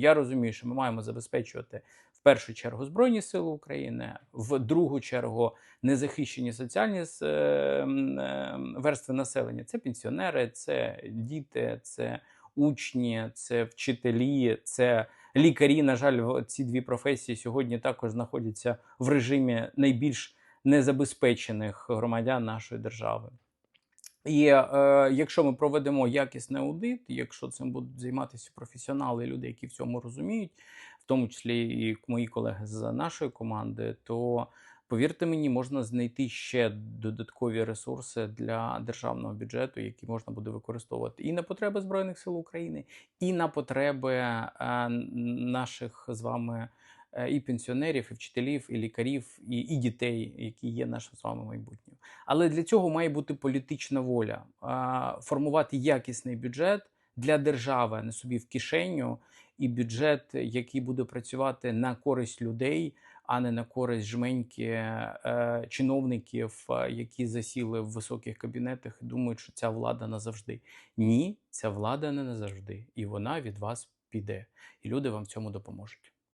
Я розумію, що ми маємо забезпечувати в першу чергу Збройні Сили України, в другу чергу незахищені соціальні е, е, верстви населення. Це пенсіонери, це діти, це учні, це вчителі, це лікарі. На жаль, ці дві професії сьогодні також знаходяться в режимі найбільш незабезпечених громадян нашої держави. І е, якщо ми проведемо якісний аудит, якщо цим будуть займатися професіонали, люди, які в цьому розуміють, в тому числі і мої колеги з нашої команди, то повірте мені, можна знайти ще додаткові ресурси для державного бюджету, які можна буде використовувати і на потреби Збройних сил України, і на потреби е, наших з вами е, і пенсіонерів, і вчителів, і лікарів, і, і дітей, які є нашим з вами майбутнім. Але для цього має бути політична воля формувати якісний бюджет для держави, не собі в кишеню, і бюджет, який буде працювати на користь людей, а не на користь жменьки е, чиновників, е, які засіли в високих кабінетах і думають, що ця влада назавжди. Ні, ця влада не назавжди, і вона від вас піде. І люди вам в цьому допоможуть.